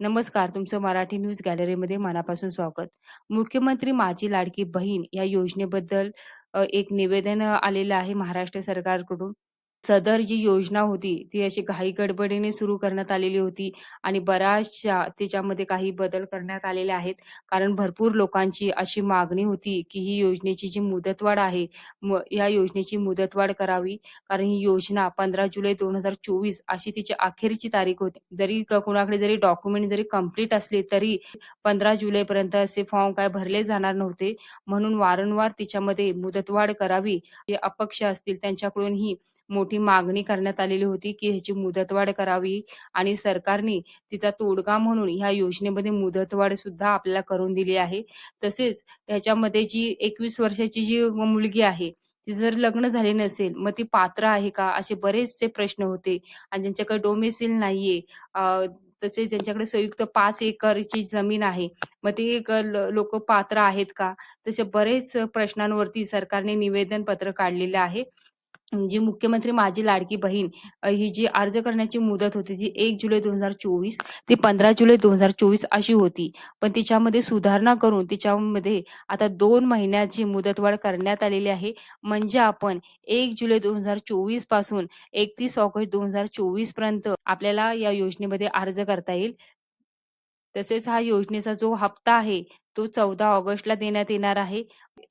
नमस्कार, तुमचं मराठी न्यूज गॅलरीमध्ये मनापासून स्वागत. मुख्यमंत्री माझी लाडकी बहीण या योजनेबद्दल एक निवेदन आलेलं आहे महाराष्ट्र सरकारकडून. सदर जी योजना होती, ती अशी घाई-गडबडीने सुरू करण्यात आलेली होती आणि बऱ्याचशा त्याच्यामध्ये काही बदल करण्यात आलेले आहेत. कारण भरपूर लोकांची अशी मागणी होती, की ही योजनेची जी मुदतवाढ आहे, म या योजनेची मुदतवाढ करावी. कारण ही योजना 15 जुलै 2024 अशी तिची अखेरची तारीख होती. जरी क कुणाकडे जरी डॉक्युमेंट जरी कंप्लीट असले, तरी 15 जुलैपर्यंत असे फॉर्म काय भरले जाणार नव्हते. म्हणून वारंवार तिच्यामध्ये मुदतवाढ करावी. जे अपक्ष असतील त्यांच्याकडून ही मोठी मागणी करण्यात आलेली होती, की ह्याची मुदतवाढ करावी आणि सरकारने तिचा तोडगा म्हणून ह्या योजनेमध्ये मुदतवाढ सुद्धा आपल्याला करून दिली आहे. तसेच ह्याच्यामध्ये जी 21 वर्षाची जी मुलगी आहे, ती जर लग्न झाले नसेल, मग ती पात्र आहे का? असे बरेचसे प्रश्न होते आणि ज्यांच्याकडे डोमेसील नाहीये, तसेच ज्यांच्याकडे संयुक्त पाच एकरची जमीन आहे, मग ते एक पात्र आहेत का? तसे बरेच प्रश्नांवरती सरकारने निवेदन पत्र काढलेलं आहे. जी मुख्यमंत्री माझी लाडकी बहीण ही जी अर्ज करण्याची मुदत होती ती एक जुलै 2024 ते 15 जुलै 2024 अशी होती. पण तिच्यामध्ये सुधारणा करून तिच्यामध्ये आता दोन महिन्याची मुदतवाढ करण्यात आलेली आहे. म्हणजे आपण एक जुलै 2024 पासून 31 ऑगस्ट 2024 पर्यंत आपल्याला या योजनेमध्ये अर्ज करता येईल. तसेच हा योजनेचा जो हप्ता आहे, तो 14 ऑगस्टला देण्यात येणार आहे.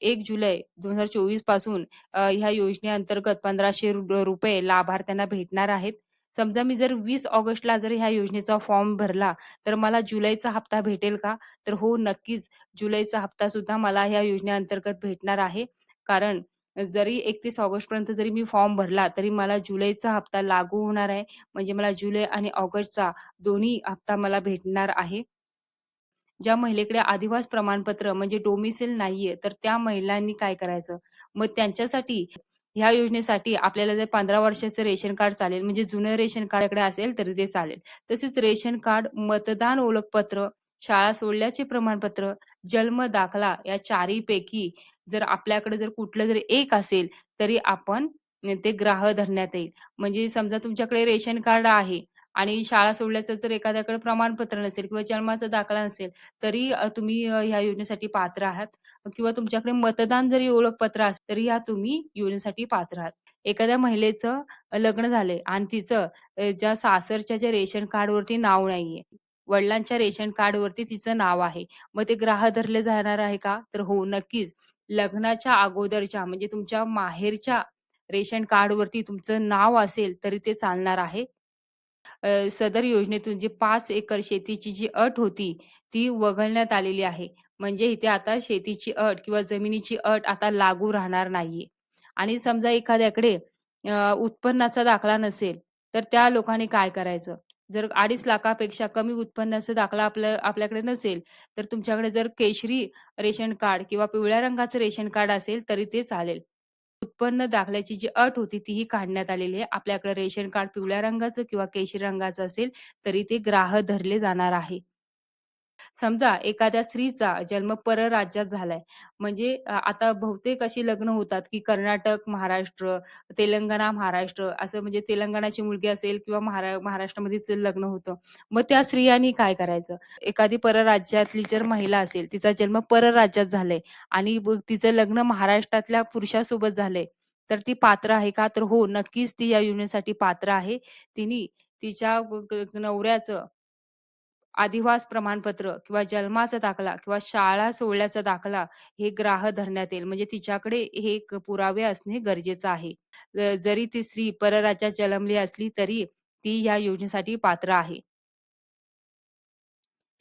एक जुलै 2024 पासून ह्या योजनेअंतर्गत पंधराशे रुपये लाभार्थ्यांना भेटणार आहेत. समजा मी जर वीस ऑगस्टला जर ह्या योजनेचा फॉर्म भरला, तर मला जुलैचा हप्ता भेटेल का? तर हो, नक्कीच जुलैचा हप्ता सुद्धा मला ह्या योजनेअंतर्गत भेटणार आहे. कारण जरी 31 ऑगस्टपर्यंत जरी मी फॉर्म भरला, तरी मला जुलैचा हप्ता लागू होणार आहे. म्हणजे मला जुलै आणि ऑगस्टचा दोन्ही हप्ता मला भेटणार आहे. ज्या महिलेकडे आदिवास प्रमाणपत्र म्हणजे डोमिसेल नाहीये, तर त्या महिलांनी काय करायचं? मग त्यांच्यासाठी ह्या योजनेसाठी आपल्याला जर 15 वर्षाचं रेशन कार्ड चालेल, म्हणजे जुनं रेशन कार्डाकडे असेल तरी ते चालेल. तसेच रेशन कार्ड, मतदान ओळखपत्र, शाळा सोडल्याचे प्रमाणपत्र, जन्म दाखला या चारीपैकी जर आपल्याकडे जर कुठलं जर एक असेल, तरी आपण ते ग्राह धरण्यात येईल. म्हणजे समजा तुमच्याकडे रेशन कार्ड आहे आणि शाळा सोडल्याचं जर एखाद्याकडे प्रमाणपत्र नसेल किंवा जन्माचा दाखला नसेल, तरी तुम्ही ह्या योजनेसाठी पात्र आहात किंवा तुमच्याकडे मतदान जरी ओळखपत्र असेल, तरी ह्या तुम्ही योजनेसाठी पात्र आहात. एखाद्या महिलेचं लग्न झालंय आणि तिचं ज्या सासरच्या ज्या रेशन कार्डवरती नाव नाहीये. वडिलांच्या रेशन कार्ड वरती तिचं नाव आहे. मग ते ग्राह धरले जाणार आहे का? तर हो, नक्कीच. लग्नाच्या अगोदरच्या म्हणजे तुमच्या माहेरच्या रेशन कार्ड वरती तुमचं नाव असेल, तरी ते चालणार आहे. सदर योजनेतून जी पाच एकर शेतीची जी अट होती, ती वगळण्यात आलेली आहे. म्हणजे इथे आता शेतीची अट किंवा जमिनीची अट आता लागू राहणार नाहीये. आणि समजा एखाद्याकडे उत्पन्नाचा दाखला नसेल, तर त्या लोकांनी काय करायचं? जर 2.5 लाखापेक्षा कमी उत्पन्नाचा दाखला आपल्या आपल्याकडे नसेल, तर तुमच्याकडे जर केशरी रेशन कार्ड किंवा पिवळ्या रंगाचं रेशन कार्ड असेल, तरी ते चालेल. उत्पन्न दाखल्याची जी अट होती तीही काढण्यात आलेली आहे. आपल्याकडे रेशन कार्ड पिवळ्या रंगाचं किंवा केशरी रंगाचं असेल, तरी ते ग्राह्य धरले जाणार आहे. समजा एखाद्या स्त्रीचा जन्म परराज्यात झालाय, म्हणजे अ, आता बहुतेक अशी लग्न होतात, की कर्नाटक, महाराष्ट्र, तेलंगणा, महाराष्ट्र असं म्हणजे तेलंगणाची मुलगी असेल किंवा महारा महाराष्ट्रामध्येच लग्न होतं. मग त्या स्त्रियांनी काय करायचं? एखादी परराज्यातली जर महिला असेल, तिचा जन्म परराज्यात झालाय आणि ब तिचं लग्न महाराष्ट्रातल्या पुरुषासोबत झालंय, तर ती पात्र आहे का? तर हो, नक्कीच ती या योजनेसाठी पात्र आहे. तिने तिच्या ग ग नवऱ्याचं अधिवास प्रमाणपत्र किंवा जन्माचा दाखला किंवा शाळा सोडल्याचा दाखला हे ग्राह धरण्यात येईल. म्हणजे तिच्याकडे हे पुरावे असणे गरजेचं आहे. जरी ती स्त्री परराज्यात जन्मली असली तरी ती या योजनेसाठी पात्र आहे.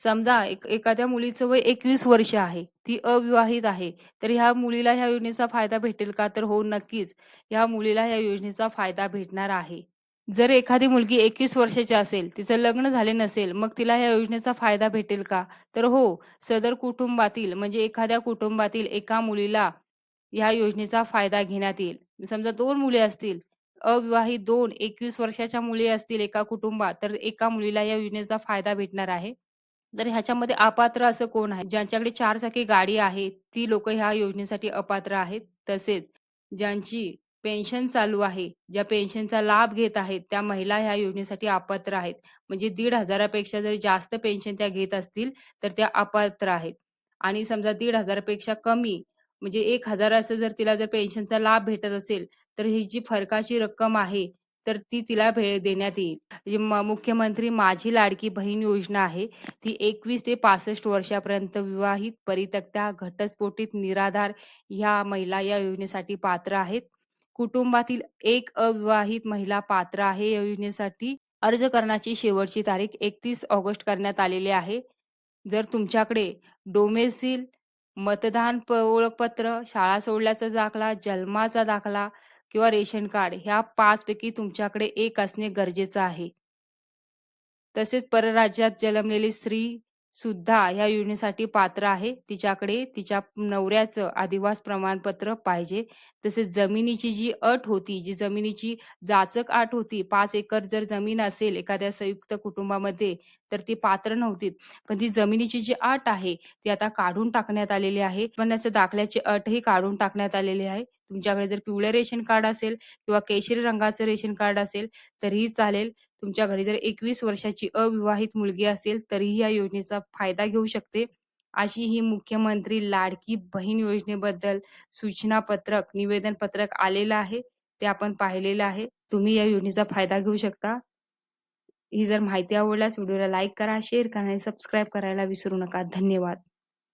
समजा एखाद्या मुलीचं वय 21 वर्ष आहे, ती अविवाहित आहे, तर ह्या मुलीला ह्या योजनेचा फायदा भेटेल का? तर हो, नक्कीच. ह्या मुलीला ह्या योजनेचा फायदा भेटणार आहे. जर एखादी मुलगी 21 वर्षाची असेल, तिचं लग्न झाले नसेल, मग तिला या योजनेचा फायदा भेटेल का? तर हो, सदर कुटुंबातील म्हणजे एखाद्या कुटुंबातील एका मुलीला या योजनेचा फायदा घेण्यात येईल. समजा दोन मुले असतील, अविवाहित 2 21 वर्षाच्या मुली असतील एका कुटुंबात, तर एका मुलीला या योजनेचा फायदा भेटणार आहे. तर ह्याच्यामध्ये अपात्र असं कोण आहे? ज्यांच्याकडे चार चाकी गाडी आहे, ती लोक ह्या योजनेसाठी अपात्र आहेत. तसेच ज्यांची पेन्शन चालू आहे, ज्या पेन्शनचा लाभ घेत आहेत, त्या महिला ह्या योजनेसाठी अपात्र आहेत. म्हणजे दीड हजारापेक्षा जर जास्त पेन्शन त्या घेत असतील, तर त्या अपात्र आहेत. आणि समजा दीड हजारापेक्षा कमी म्हणजे एक हजाराचं जर तिला जर पेन्शनचा लाभ भेटत असेल, तर ही जी फरकाची रक्कम आहे, तर ती तिला भेट देण्यात येईल. म्हणजे मुख्यमंत्री माझी लाडकी बहीण योजना आहे. ती 21 ते 65 वर्षापर्यंत विवाहित, परितक्त्या घटस्फोटित, निराधार ह्या महिला या योजनेसाठी पात्र आहेत. कुटुंबातील एक अविवाहित महिला पात्र आहे या योजनेसाठी. अर्ज करण्याची शेवटची तारीख 31 ऑगस्ट करण्यात आलेली आहे. जर तुमच्याकडे डोमेसील, मतदान ओळखपत्र, शाळा सोडल्याचा दाखला, जन्माचा दाखला किंवा रेशन कार्ड ह्या 5 पैकी तुमच्याकडे एक असणे गरजेचं आहे. तसेच परराज्यात जन्मलेली स्त्री सुद्धा ह्या योजनेसाठी पात्र आहे. तिच्याकडे तिच्या नवऱ्याचं आदिवास प्रमाणपत्र पाहिजे. तसेच जमिनीची जी अट होती, जी जमिनीची जाचक अट होती, पाच एकर जर जमीन असेल एखाद्या संयुक्त कुटुंबामध्ये, तर ती पात्र नव्हती. पण ती जमिनीची जी अट आहे, ती आता काढून टाकण्यात आलेली आहे. उत्पन्नाच्या दाखल्याची अटही काढून टाकण्यात आलेली आहे. तुमच्याकडे जर पिवळं रेशन कार्ड असेल किंवा केशरी रंगाचं रेशन कार्ड असेल, तरीही चालेल. तुमच्या घरी जर 21 वर्षाची अविवाहित मुलगी असेल, तरीही या योजनेचा फायदा घेऊ शकते. अशी ही मुख्यमंत्री लाडकी बहीण योजनेबद्दल सूचना पत्रक, निवेदन पत्रक आलेलं आहे. ते आपण पाहिलेलं आहे. तुम्ही या योजनेचा फायदा घेऊ शकता. ही जर माहिती आवडल्यास व्हिडिओला लाईक करा, शेअर करा आणि सबस्क्राईब करायला विसरू नका. धन्यवाद.